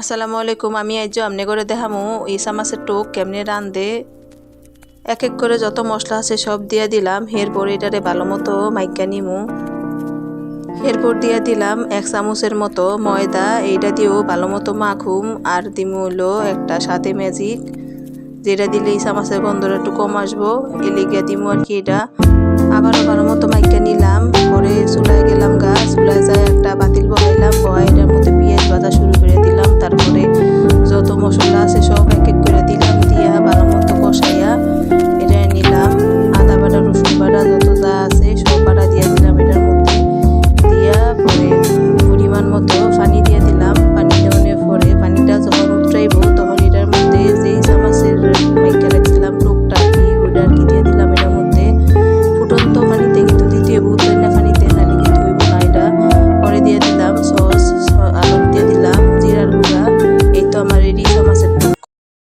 আসসালামু আলাইকুম, আমি আইজ আমনে করে দেখামু ইসা মাছের টোক কেমনে রান্ধে এক এক করে যত মশলা আছে সব দিয়ে দিলাম, এরপর এটারে ভালো মতো মাইকা নিমু। এরপর দিয়ে দিলাম এক চামচের মতো ময়দা, এইটা দিয়েও ভালো মতো মাখুম, আর দিমু হলো একটা সাথে ম্যাজিক যেটা দিলে ইসা মাছের গন্ধটা একটু কম আসব এলিগিয়া দিমু আর কি এটা। আবারও ভালো মতো যত মশলা পরে দিয়ে